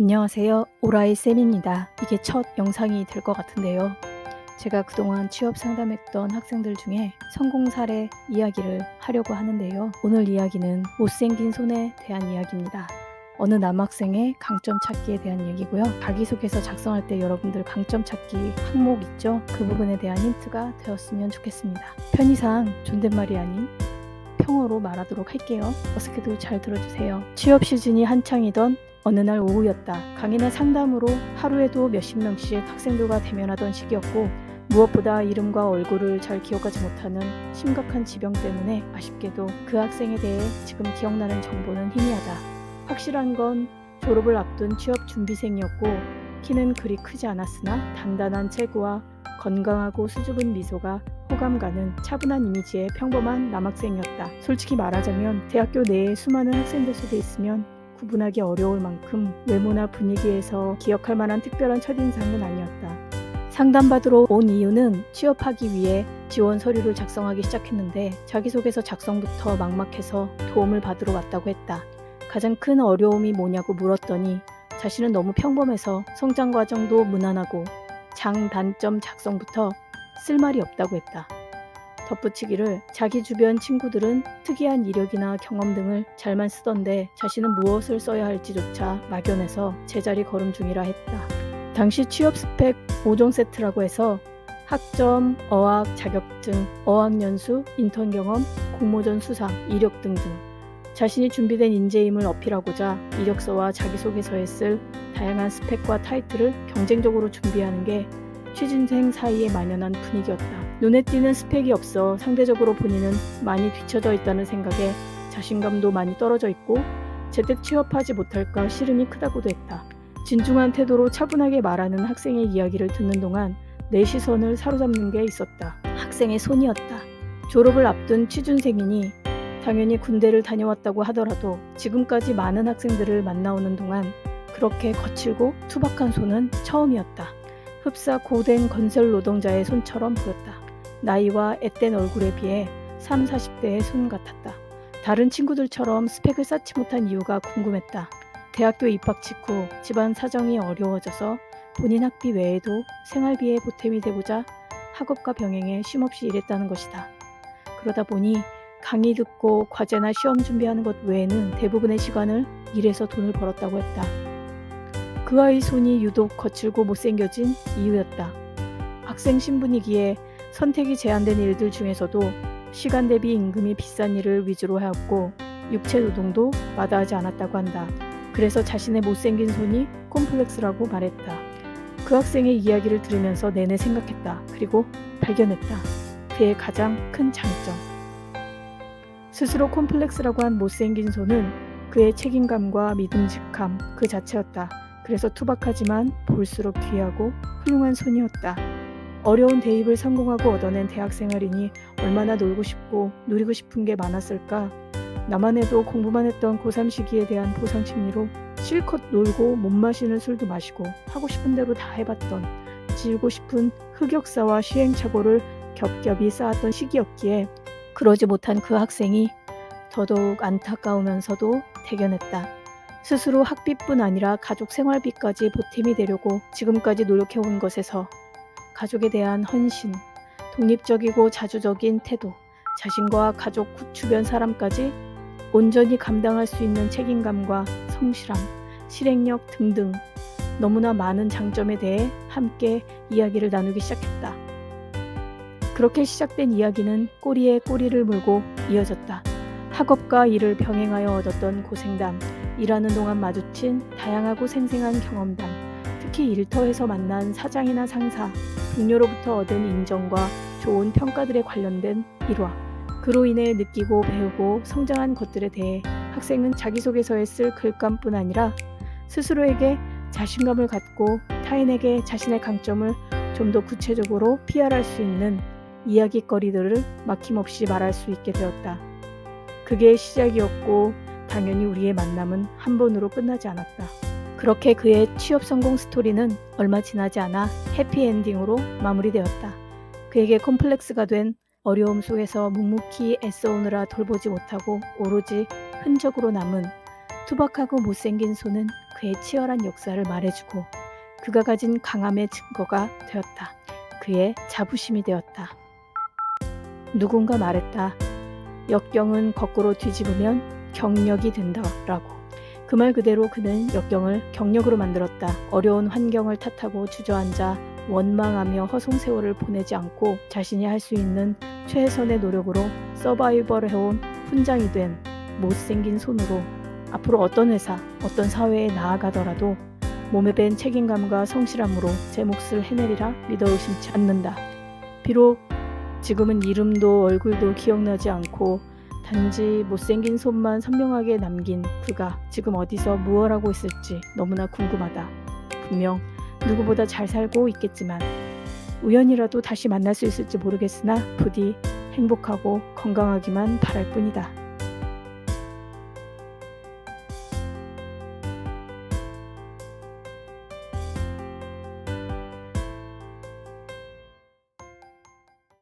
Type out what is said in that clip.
안녕하세요. 오라이 쌤입니다. 이게 첫 영상이 될 것 같은데요. 제가 그동안 취업 상담했던 학생들 중에 성공 사례 이야기를 하려고 하는데요. 오늘 이야기는 못생긴 손에 대한 이야기입니다. 어느 남학생의 강점 찾기에 대한 얘기고요. 자기소개서 작성할 때 여러분들 강점 찾기 항목 있죠? 그 부분에 대한 힌트가 되었으면 좋겠습니다. 편의상 존댓말이 아닌 평어로 말하도록 할게요. 어떻게도 잘 들어주세요. 취업 시즌이 한창이던 어느 날 오후였다. 강인의 상담으로 하루에도 몇십 명씩 학생들과 대면하던 시기였고 무엇보다 이름과 얼굴을 잘 기억하지 못하는 심각한 지병 때문에 아쉽게도 그 학생에 대해 지금 기억나는 정보는 희미하다. 확실한 건 졸업을 앞둔 취업 준비생이었고 키는 그리 크지 않았으나 단단한 체구와 건강하고 수줍은 미소가 호감 가는 차분한 이미지의 평범한 남학생이었다. 솔직히 말하자면 대학교 내에 수많은 학생들 속에 있으면 구분하기 어려울 만큼 외모나 분위기에서 기억할 만한 특별한 첫인상은 아니었다. 상담받으러 온 이유는 취업하기 위해 지원 서류를 작성하기 시작했는데 자기소개서 작성부터 막막해서 도움을 받으러 왔다고 했다. 가장 큰 어려움이 뭐냐고 물었더니 자신은 너무 평범해서 성장 과정도 무난하고 장단점 작성부터 쓸 말이 없다고 했다. 덧붙이기를 자기 주변 친구들은 특이한 이력이나 경험 등을 잘만 쓰던데 자신은 무엇을 써야 할지조차 막연해서 제자리 걸음 중이라 했다. 당시 취업 스펙 5종 세트라고 해서 학점, 어학, 자격증, 어학연수, 인턴 경험, 공모전 수상, 이력 등등 자신이 준비된 인재임을 어필하고자 이력서와 자기소개서에 쓸 다양한 스펙과 타이틀을 경쟁적으로 준비하는 게 취준생 사이에 만연한 분위기였다. 눈에 띄는 스펙이 없어 상대적으로 본인은 많이 뒤처져 있다는 생각에 자신감도 많이 떨어져 있고 제때 취업하지 못할까 시름이 크다고도 했다. 진중한 태도로 차분하게 말하는 학생의 이야기를 듣는 동안 내 시선을 사로잡는 게 있었다. 학생의 손이었다. 졸업을 앞둔 취준생이니 당연히 군대를 다녀왔다고 하더라도 지금까지 많은 학생들을 만나오는 동안 그렇게 거칠고 투박한 손은 처음이었다. 흡사 고된 건설 노동자의 손처럼 보였다. 나이와 앳된 얼굴에 비해 3, 40대의 손 같았다. 다른 친구들처럼 스펙을 쌓지 못한 이유가 궁금했다. 대학교 입학 직후 집안 사정이 어려워져서 본인 학비 외에도 생활비에 보탬이 되고자 학업과 병행해 쉼없이 일했다는 것이다. 그러다 보니 강의 듣고 과제나 시험 준비하는 것 외에는 대부분의 시간을 일해서 돈을 벌었다고 했다. 그 아이 손이 유독 거칠고 못생겨진 이유였다. 학생 신분이기에 선택이 제한된 일들 중에서도 시간 대비 임금이 비싼 일을 위주로 하였고 육체 노동도 마다하지 않았다고 한다. 그래서 자신의 못생긴 손이 콤플렉스라고 말했다. 그 학생의 이야기를 들으면서 내내 생각했다. 그리고 발견했다. 그의 가장 큰 장점. 스스로 콤플렉스라고 한 못생긴 손은 그의 책임감과 믿음직함 그 자체였다. 그래서 투박하지만 볼수록 귀하고 훌륭한 손이었다. 어려운 대입을 성공하고 얻어낸 대학 생활이니 얼마나 놀고 싶고 누리고 싶은 게 많았을까? 나만 해도 공부만 했던 고3 시기에 대한 보상 심리로 실컷 놀고 못 마시는 술도 마시고 하고 싶은 대로 다 해봤던 지우고 싶은 흑역사와 시행착오를 겹겹이 쌓았던 시기였기에 그러지 못한 그 학생이 더더욱 안타까우면서도 대견했다. 스스로 학비뿐 아니라 가족 생활비까지 보탬이 되려고 지금까지 노력해온 것에서 가족에 대한 헌신, 독립적이고 자주적인 태도, 자신과 가족 주변 사람까지 온전히 감당할 수 있는 책임감과 성실함, 실행력 등등 너무나 많은 장점에 대해 함께 이야기를 나누기 시작했다. 그렇게 시작된 이야기는 꼬리에 꼬리를 물고 이어졌다. 학업과 일을 병행하여 얻었던 고생담, 일하는 동안 마주친 다양하고 생생한 경험담, 특히 일터에서 만난 사장이나 상사, 동료로부터 얻은 인정과 좋은 평가들에 관련된 일화, 그로 인해 느끼고 배우고 성장한 것들에 대해 학생은 자기소개서에 쓸 글감뿐 아니라 스스로에게 자신감을 갖고 타인에게 자신의 강점을 좀 더 구체적으로 PR할 수 있는 이야기거리들을 막힘없이 말할 수 있게 되었다. 그게 시작이었고 당연히 우리의 만남은 한 번으로 끝나지 않았다. 그렇게 그의 취업 성공 스토리는 얼마 지나지 않아 해피엔딩으로 마무리되었다. 그에게 콤플렉스가 된 어려움 속에서 묵묵히 애써오느라 돌보지 못하고 오로지 흔적으로 남은 투박하고 못생긴 손은 그의 치열한 역사를 말해주고 그가 가진 강함의 증거가 되었다. 그의 자부심이 되었다. 누군가 말했다. 역경은 거꾸로 뒤집으면 경력이 된다 라고. 그 말 그대로 그는 역경을 경력으로 만들었다. 어려운 환경을 탓하고 주저앉아 원망하며 허송 세월을 보내지 않고 자신이 할 수 있는 최선의 노력으로 서바이벌을 해온 훈장이 된 못생긴 손으로 앞으로 어떤 회사, 어떤 사회에 나아가더라도 몸에 밴 책임감과 성실함으로 제 몫을 해내리라 믿어 의심치 않는다. 비록 지금은 이름도 얼굴도 기억나지 않고 단지 못생긴 손만 선명하게 남긴 그가 지금 어디서 무엇 하고 있을지 너무나 궁금하다. 분명 누구보다 잘 살고 있겠지만 우연이라도 다시 만날 수 있을지 모르겠으나 부디 행복하고 건강하기만 바랄 뿐이다.